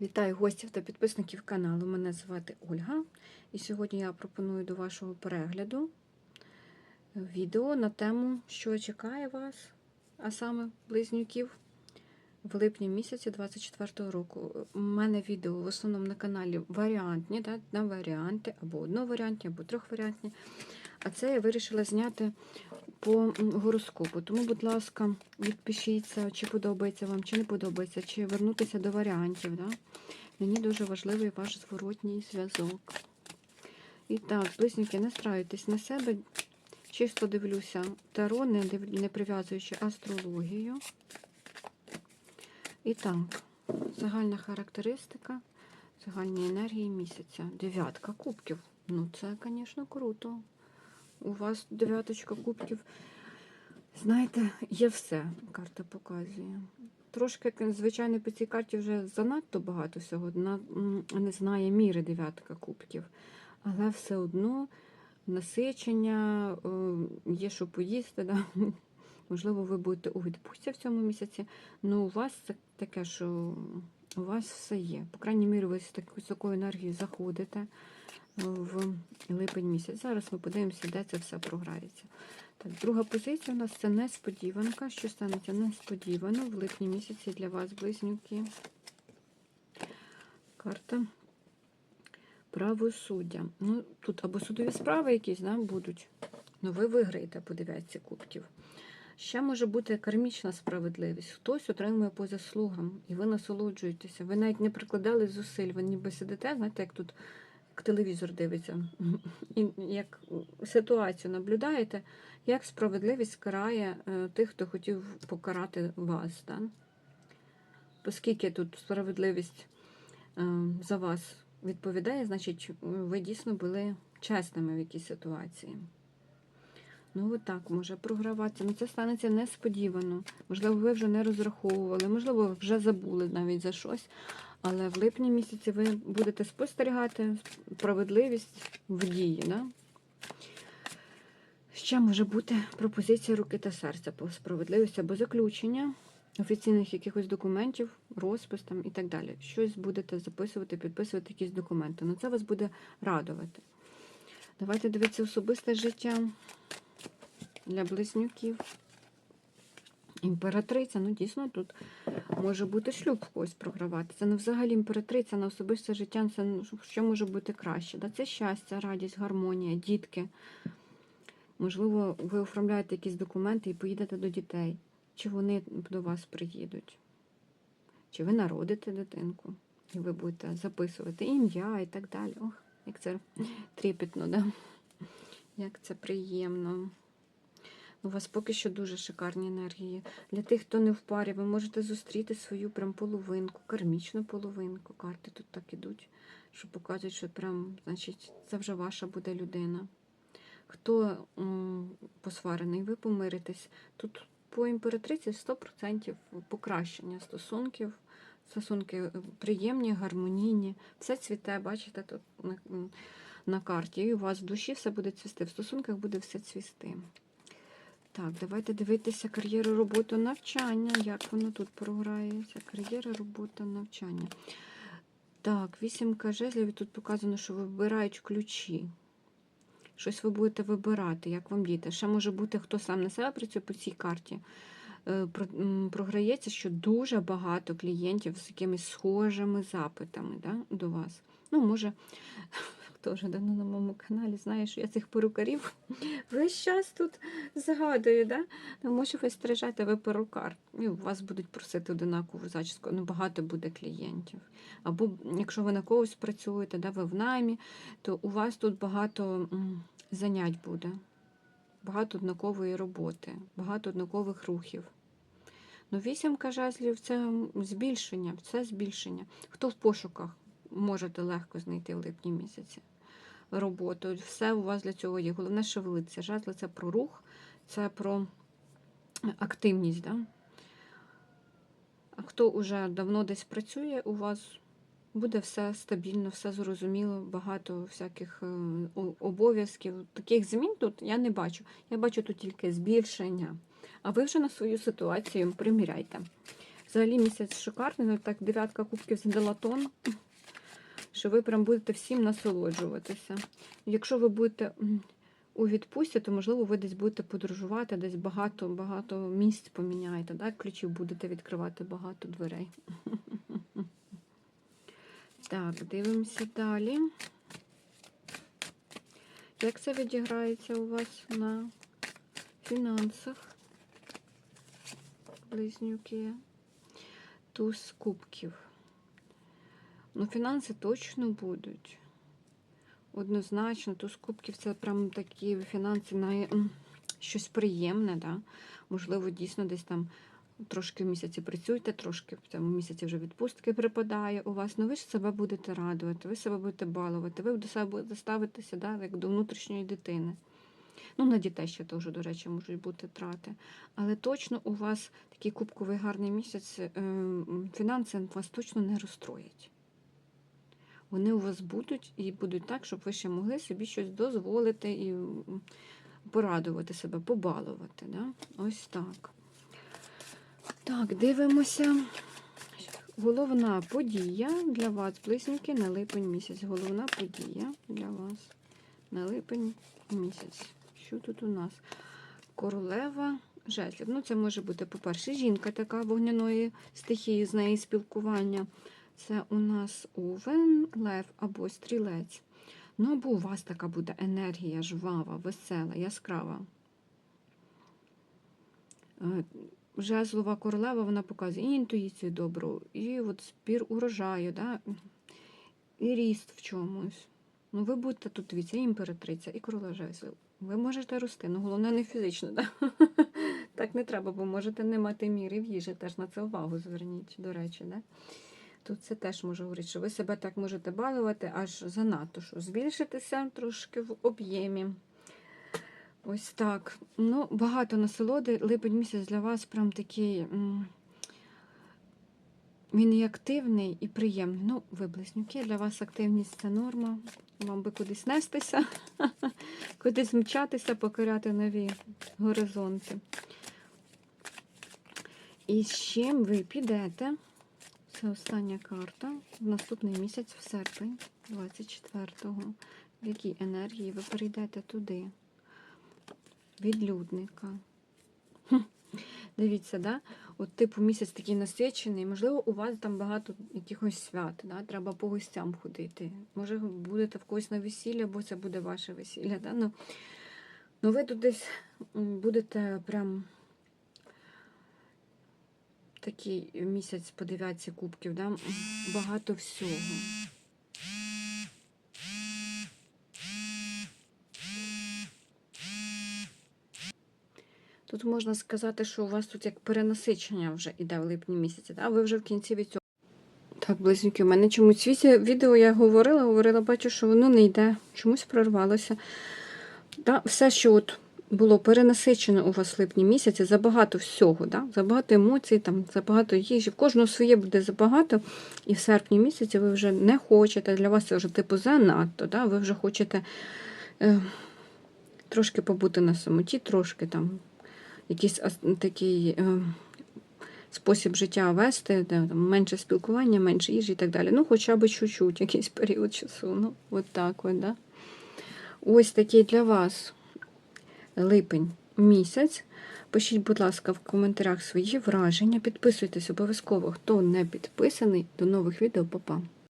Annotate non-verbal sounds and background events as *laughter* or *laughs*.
Вітаю гостів та підписників каналу. Мене звати Ольга. І сьогодні я пропоную до вашого перегляду відео на тему, що чекає вас, а саме близнюків в липні місяці 24 року. У мене відео в основному на каналі варіантні, так, на варіанти, або одноваріантні, або трьохваріантні. А це я вирішила зняти по гороскопу. Тому, будь ласка, відпишіться, чи подобається вам, чи не подобається, чи вернутися до варіантів. Да? Мені дуже важливий ваш зворотній зв'язок. І так, близнюки, настраюйтесь на себе. Чисто дивлюся таро, не, не прив'язуючи астрологію. І так, загальна характеристика, загальні енергії місяця. Дев'ятка кубків. Ну, це, звісно, круто. У вас дев'яточка кубків. Знаєте, є все, карта показує. Трошки, звичайно, по цій карті вже занадто багато всього. Вона не знає міри дев'ятка кубків. Але все одно насичення, е, є що поїсти. Да? *laughs* Можливо, ви будете у відпустці в цьому місяці. Ну, у вас це таке, що у вас все є. По крайній мірі, ви з такою енергією заходите в липень місяць. Зараз ми подивимося, де це все програється. Так, друга позиція у нас це несподіванка. Що станеться несподівано в липні місяці для вас, близнюки. Карта правосуддя. Ну, тут або судові справи якісь да, будуть. Ну, ви виграєте по дев'ятці кубків. Ще може бути кармічна справедливість. Хтось отримує по заслугам, і ви насолоджуєтеся. Ви навіть не прикладали зусиль, ви ніби сидите, знаєте, як тут телевізор дивиться, і як ситуацію наблюдаєте, як справедливість карає е, тих, хто хотів покарати вас. Да? Оскільки тут справедливість е, за вас відповідає, значить, ви дійсно були чесними в якійсь ситуації. Ну, от так може програватися. Ну, це станеться несподівано. Можливо, ви вже не розраховували, можливо, вже забули навіть за щось. Але в липні місяці ви будете спостерігати справедливість в дії. Да? Ще може бути пропозиція руки та серця по справедливості або заключення офіційних якихось документів, розпис там і так далі. Щось будете записувати, підписувати якісь документи. Ну це вас буде радувати. Давайте дивитися особисте життя для близнюків. Імператриця, ну дійсно тут може бути шлюб в когось програвати. Це не взагалі імператриця на особисте життя, це ну, що може бути краще. Да? Це щастя, радість, гармонія, дітки. Можливо, ви оформляєте якісь документи і поїдете до дітей. Чи вони до вас приїдуть? Чи ви народите дитинку, і ви будете записувати ім'я і так далі. Ох, як це тріпетно, да? Як це приємно. У вас поки що дуже шикарні енергії. Для тих, хто не в парі, ви можете зустріти свою прям половинку, кармічну половинку. Карти тут так ідуть, що показують, що прям, значить, це вже ваша буде людина. Хто м, посварений, ви помиритесь. Тут по імператриці 100% покращення стосунків. Стосунки е, приємні, гармонійні. Все цвіте, бачите, тут на, на карті. І у вас в душі все буде цвісти. В стосунках буде все цвісти. Так, давайте дивитися кар'єру, роботу, навчання. Як воно тут програється? Кар'єра, робота, навчання. Так, вісімка жезлів. Тут показано, що вибирають ключі. Щось ви будете вибирати, як вам діти. Ще може бути, хто сам на себе працює по цій карті. Е, Програється, що дуже багато клієнтів з якимись схожими запитами да, до вас. Ну, може, вже давно на моєму каналі знає, що я цих перукарів *laughs* весь час тут згадую. Да? Ну, може, ви стрижете, ви перукар, і у вас будуть просити одинакову зачіску. Ну, багато буде клієнтів. Або якщо ви на когось працюєте, да, ви в наймі, то у вас тут багато занять буде. Багато однакової роботи, багато однакових рухів. Ну, вісімка жезлів це збільшення, це збільшення. Хто в пошуках можете легко знайти в липні місяці роботу. Все у вас для цього є. Головне шевелитися. Жезли це про рух, це про активність. Да? А хто вже давно десь працює, у вас буде все стабільно, все зрозуміло, багато всяких е, обов'язків. Таких змін тут я не бачу. Я бачу тут тільки збільшення. А ви вже на свою ситуацію приміряйте. взагалі місяць шикарний, ну так дев'ятка кубків задала тон, що ви прям будете всім насолоджуватися. Якщо ви будете у відпустці, то можливо ви десь будете подорожувати, десь багато багато місць поміняєте, да? ключів будете відкривати багато дверей. *laughs* Так, дивимося далі. Як це відіграється у вас на фінансах? Близнюки. Туз кубків. Ну, фінанси точно будуть. Однозначно, туз кубків це прям такі фінанси на щось приємне, да? Можливо, дійсно десь там трошки в місяці працюєте, трошки в цьому місяці вже відпустки припадає у вас. Ну ви ж себе будете радувати, ви себе будете балувати, ви до себе будете ставитися да, як до внутрішньої дитини. Ну, на дітей ще теж, до речі, можуть бути трати. Але точно у вас такий кубковий гарний місяць, е, фінанси вас точно не розстроять. Вони у вас будуть і будуть так, щоб ви ще могли собі щось дозволити і порадувати себе, побалувати. Да? Ось так. Так, дивимося. Головна подія для вас, близнюки, на липень місяць. Головна подія для вас на липень місяць. Що тут у нас? Королева жезлів. Ну, це може бути, по-перше, жінка така вогняної стихії, з неї спілкування. Це у нас овен, лев або стрілець. Ну, або у вас така буде енергія жвава, весела, яскрава. Е, Жезлова королева, вона показує і інтуїцію добру, і от збір урожаю, да? і ріст в чомусь. Ну, ви будете тут дивіться, і імператриця, і королева жезлів. Ви можете рости, ну головне не фізично, да? *laughs* так не треба, бо можете не мати міри в їжі, теж на це увагу зверніть, до речі. Да? Тут це теж може говорити, що ви себе так можете балувати аж занадто, що збільшитися трошки в об'ємі. Ось так. Ну, багато насолоди. Липень місяць для вас прям такий. Він і активний, і приємний. Ну, ви близнюки, для вас активність це норма. Вам би кудись нестися, *laughs* кудись мчатися, покоряти нові горизонти. І з чим ви підете? Це остання карта. Наступний місяць, в серпень, 24-го. В якій енергії ви перейдете туди? Відлюдника. Дивіться, да? От типу місяць такий насичений. Можливо, у вас там багато якихось свят, да? треба по гостям ходити. Може, будете в когось на весілля, бо це буде ваше весілля. Да? Ну, ну ви тут десь будете прям такий місяць по дев'ятці кубків, да? багато всього. Тут можна сказати, що у вас тут як перенасичення вже іде в липні місяці, да? ви вже в кінці від цього. Так, близнюки, у мене чомусь відео я говорила, говорила, бачу, що воно не йде, чомусь прорвалося. Да? Все, що от було перенасичено у вас в липні місяці, забагато всього, да? забагато емоцій, там, забагато їжі, в кожного своє буде забагато, і в серпні місяці ви вже не хочете, для вас це вже типу занадто, да? ви вже хочете е, трошки побути на самоті, трошки там якийсь такий е, спосіб життя вести, де, там, менше спілкування, менше їжі і так далі. Ну, хоча б чуть-чуть, *laughs* якийсь період часу. Ну, от так от, да? Ось такий для вас липень місяць. Пишіть, будь ласка, в коментарях свої враження. Підписуйтесь обов'язково, хто не підписаний. До нових відео, Па-па!